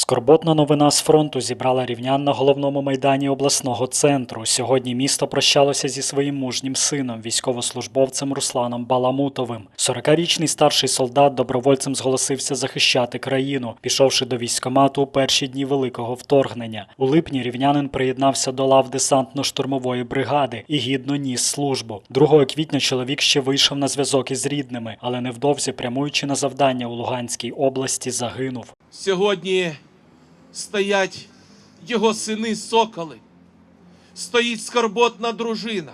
Скорботна новина з фронту зібрала рівнян на головному майдані обласного центру. Сьогодні місто прощалося зі своїм мужнім сином, військовослужбовцем Русланом Баламутовим. 40-річний старший солдат добровольцем зголосився захищати країну, пішовши до військкомату у перші дні великого вторгнення. У липні рівнянин приєднався до лав десантно-штурмової бригади і гідно ніс службу. 2 квітня чоловік ще вийшов на зв'язок із рідними, але невдовзі, прямуючи на завдання у Луганській області, загинув. Сьогодні стоять його сини соколи, стоїть скорботна дружина.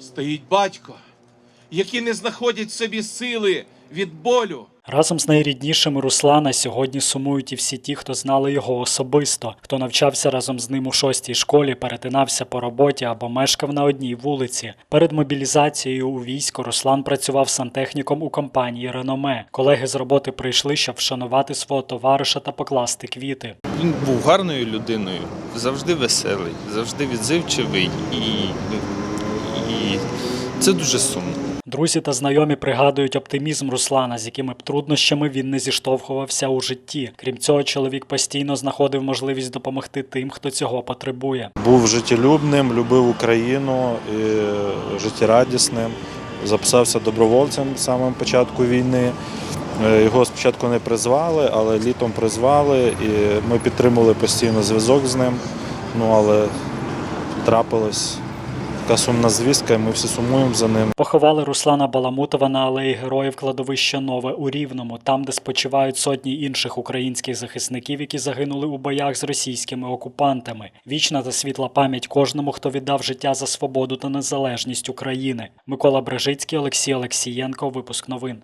Стоїть батько, які не знаходять в собі сили від болю. Разом з найріднішими Руслана сьогодні сумують і всі ті, хто знали його особисто, хто навчався разом з ним у шостій школі, перетинався по роботі або мешкав на одній вулиці. Перед мобілізацією у військо Руслан працював сантехніком у компанії Реноме. Колеги з роботи прийшли, щоб вшанувати свого товариша та покласти квіти. Він був гарною людиною, завжди веселий, завжди відзивчивий і, і це дуже сумно. Друзі та знайомі пригадують оптимізм Руслана, з якими б труднощами він не зіштовхувався у житті. Крім цього, чоловік постійно знаходив можливість допомогти тим, хто цього потребує. Був життєлюбним, любив Україну, і життєрадісним. Записався добровольцем з самого початку війни. Е, Його спочатку не призвали, але літом призвали, і ми підтримували постійно зв'язок з ним. Ну але трапилась така сумна звістка, і ми всі сумуємо за ним. Поховали Руслана Баламутова на алеї Героїв кладовища Нове у Рівному, там, де спочивають сотні інших українських захисників, які загинули у боях з російськими окупантами. Вічна та світла пам'ять кожному, хто віддав життя за свободу та незалежність України. Микола Брежицький, Олексій Олексієнко. Випуск новин.